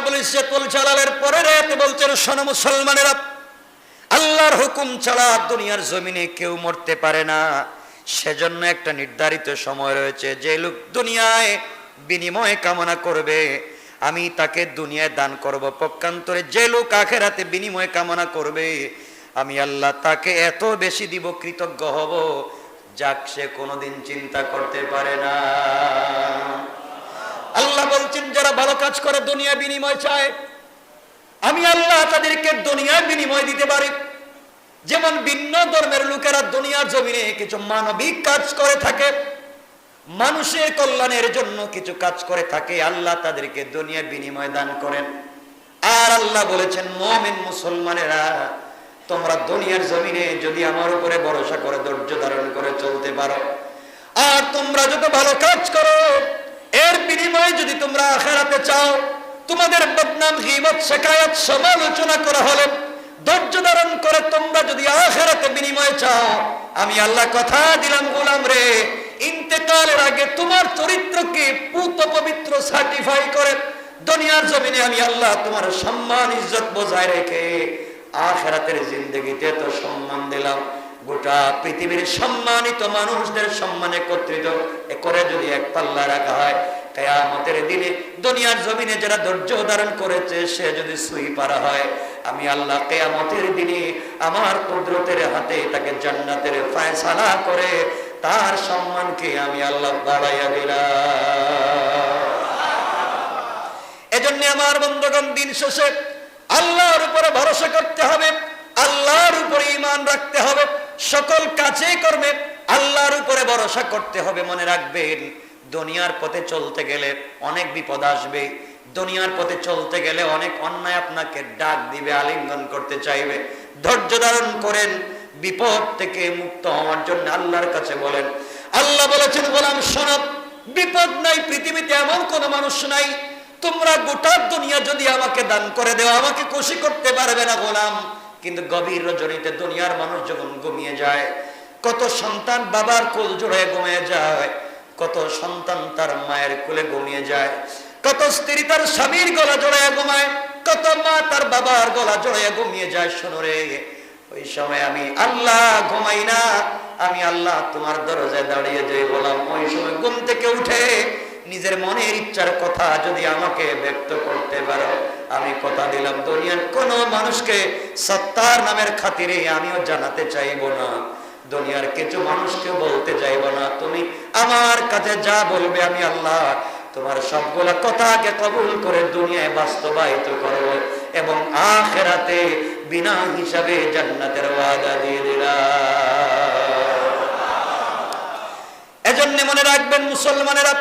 রাব্বুল ইজ্জতুল জালালের পরে রাতে বলছেন, শোনো মুসলমানেরা, আল্লাহর হুকুম ছাড়া দুনিয়ার জমিনে কেউ মরতে পারে না। সেজন্য একটা নির্ধারিত সময় রয়েছে, যে লোক দুনিয়ায় বিনিময় কামনা করবে, আমি তাকে দুনিয়ায় দান করব। পক্ষান্তরে যে লোক আখেরাতে বিনিময় কামনা করবে, আমি আল্লাহ তাকে এত বেশি দিব, কৃতজ্ঞ হব, যাক সে কোনোদিন চিন্তা করতে পারে না। আল্লাহ বলছেন, যারা ভালো কাজ করে দুনিয়া বিনিময় চায়। আমি আল্লাহ তাদেরকে দুনিয়ার বিনিময় দিতে পারি। যেমন ভিন্ন ধর্মের লোকেরা দুনিয়ার জমিনে কিছু মানবিক কাজ করে থাকে, মানুষের কল্যাণের জন্য কিছু কাজ করে থাকে, আল্লাহ তাদেরকে দুনিয়া বিনিময় দান করেন। আর আল্লাহ বলেছেন, মমিন মুসলমানেরা, তোমরা দুনিয়ার জমিনে যদি আমার উপরে ভরসা করে, ধৈর্য ধারণ করে চলতে পারো। আর তোমরা যত ভালো কাজ করো এর বিনিময়ে যদি তোমরা আখেরাতে চাও, তোমাদের বদনাম, গীবত, শেখায়ত সমালোচনা করা হলো। ধৈর্য ধারণ করে তোমরা যদি আখেরাতে বিনিময় চাও, আমি আল্লাহ কথা দিলাম, গোলাম রে। ইন্তেকালের আগে তোমার চরিত্রকে পুত পবিত্র সার্টিফাই করে, দুনিয়ার জমিনে আমি আল্লাহ তোমার সম্মান, ইজ্জত বজায় রেখে আখেরাতের জিন্দগিতে তো সম্মান দিলাম। গোটা পৃথিবীর সম্মানিত মানুষদের সম্মান একত্রিত করে যদি এক পাল্লা রাখা হয়, কেয়ামতের দিনে দুনিয়ার জমিনে যারা ধৈর্য ধারণ করেছে, সে যদি সুই পারা হয়, আমি আল্লাহ কেয়ামতের দিনে আমার কুদরতের হাতে তাকে জান্নাতের ফায়সালা করে তার সম্মানকে আমি আল্লাহ বাড়াইয়া দিলাম। এজন্য আমার বন্ধুগণ, দিন শেষে আল্লাহর উপরে ভরসা করতে হবে আল্লাহর উপরে ইমান রাখতে হবে সকল কাজে কর্মে আল্লাহর উপরে ভরসা করতে হবে, মনে রাখবেন। দুনিয়ার পথে চলতে গেলে অনেক বিপদ আসবে। দুনিয়ার পথে চলতে গেলে অনেক অন্যায় আপনাকে ডাক দিবে, আলিঙ্গন করতে চাইবে। ধৈর্য ধারণ করেন, বিপদ থেকে মুক্ত হওয়ার জন্য আল্লাহর কাছে বলেন। আল্লাহ বলেছেন বললাম শোনব বিপদ নাই, পৃথিবীতে এমন কোন মানুষ নাই। তোমরা গোটা দুনিয়া যদি আমাকে দান করে দেওয়া আমাকে খুশি করতে পারবে না, গোলাম। কিন্তু গভীর রজনীতে দুনিয়ার মানুষ যখন ঘুমিয়ে যায়, কত সন্তান বাবার কোল জোড়ায় ঘুমিয়ে যায়, কত সন্তান তার মায়ের কোলে ঘুমিয়ে যায়, কত স্ত্রী তার স্বামীর গলা জড়াইয়া ঘুমায়, কত মা তার বাবার গলা জড়াইয়া ঘুমিয়ে যায় শোনরে ওই সময় আমি আল্লাহ ঘুমাই না, আমি আল্লাহ তোমার দরজায় দাঁড়িয়ে যাই বললাম, ওই সময় ঘুম থেকে উঠে নিজের মনের ইচ্ছার কথা যদি আমাকে ব্যক্ত করতে পারো, আমি কথা দিলাম দুনিয়ার কোনো মানুষকে সত্তার নামের খাতিরে আমিও জানাতে চাইব না। দুনিয়ার কিছু মানুষকে বলতে চাইব না, তুমি আমার কাছে যা বলবে আমি আল্লাহ তোমার সবগুলা কথাকে কবুল করে দুনিয়ায় বাস্তবায়িত করব এবং আখেরাতে বিনা হিসাবে জান্নাতের ওয়াদা দিয়ে দিলাম। এজন্য মনে রাখবেন, মুসলমানেরা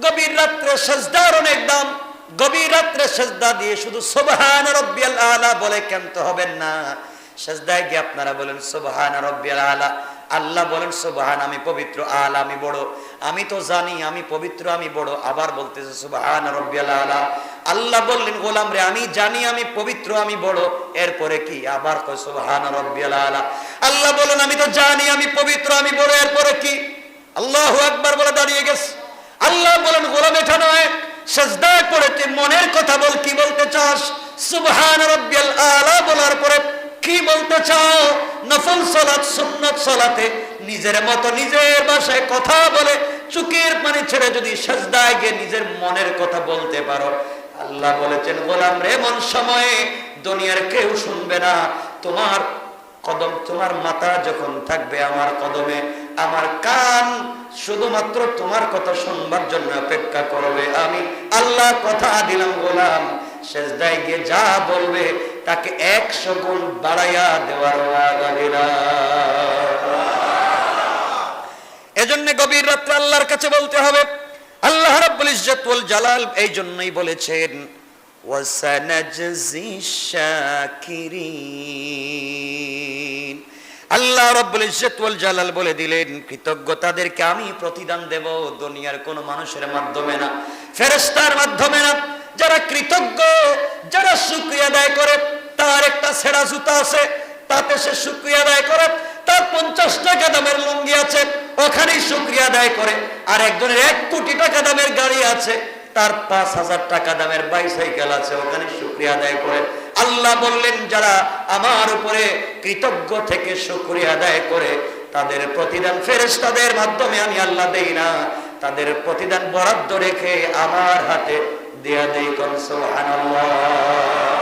গভীর রাত্রে সেজদার অনেক দাম। গভীর রাত্রে সেজদা দিয়ে শুধু সুবহান রব্বিয়াল আলা বলে কেমতে হবেন না। সেজদায় গিয়ে আপনারা বলেন, সুবহান রব্বিয়াল আলা। আল্লাহ বলেন, সুবহান, আমি পবিত্র আলা, আমি বড়। আমি তো জানি, আমি পবিত্র, আমি বড়। আবার বলতেছে, সুবহান রব্বিয়াল আলা। আল্লাহ বললেন, গোলাম রে, আমি জানি, আমি পবিত্র, আমি বড়। এরপরে কি? আবার কয়, সুবহান রব্বিয়াল আলা। আল্লাহ বলেন, আমি তো জানি, আমি পবিত্র, আমি বড়। এরপরে কি? আল্লাহ একবার বলে দাঁড়িয়ে গেছে। এটা নয়। সেজদায় পড়েছে মনের কথা বল, কি বলতে চাস? সুবহান রাব্বিয়াল আলা বলার পরে কি বলতে চাও? নফল সালাত, সুন্নাত সালাতে নিজের মতো নিজের ভাষায় কথা বলে, চুকের পানি ছেড়ে যদি সেজদায় গিয়ে নিজের মনের কথা বলতে পারো। আল্লাহ বলেছেন, গোলাম রে এমন সময়ে দুনিয়ার কেউ শুনবে না। তোমার কদম, তোমার মাথা যখন থাকবে আমার কদমে, আমার কান শুধুমাত্র তোমার কথা শুনবার জন্য অপেক্ষা করবে আমি। আল্লাহ কথা দিলাম গোলাম। শেষদায় গিয়ে যা বলবে তাকে একশো গুণ বাড়াইয়া দেওয়ার। এজন্য গভীর রাত্রে আল্লাহর কাছে বলতে হবে, আল্লাহ রাব্বুল ইজ্জত ওয়াল জালাল এই জন্যই বলেছেন, ওয়াসানাজজি শাকিরিন। আল্লাহ রাব্বুল ইজ্জত ওয়াল জালাল বলে দিলেন, কৃতজ্ঞতাদেরকে আমি প্রতিদান দেব দুনিয়ার কোন মানুষের মাধ্যমে না, ফেরেশতার মাধ্যমে না। যারা কৃতজ্ঞ, যারা শুকরিয়া আদায় করে, তার একটা ছেঁড়া জুতা আছে, তাতে সে শুকরিয়া আদায় করে, তার পঞ্চাশ টাকা দামের লুঙ্গি আছে, ওখানেই শুক্রিয়া আদায় করে। আর একজনের এক কোটি টাকা দামের গাড়ি আছে, তার পাঁচ হাজার টাকা দামের বাইসাইকেল আছে, ওখানে শুক্রিয়া আদায় করে। আল্লাহ বললেন, যারা আমার উপরে কৃতজ্ঞ থেকে শুক্রিয়া আদায় করে, তাদের প্রতিদান ফেরেস্তাদের মাধ্যমে আমি আল্লাহ দেই না। তাদের প্রতিদান বরাদ্দ রেখে আমার হাতে দেয়া দেই কনসো সুবহানাল্লাহ।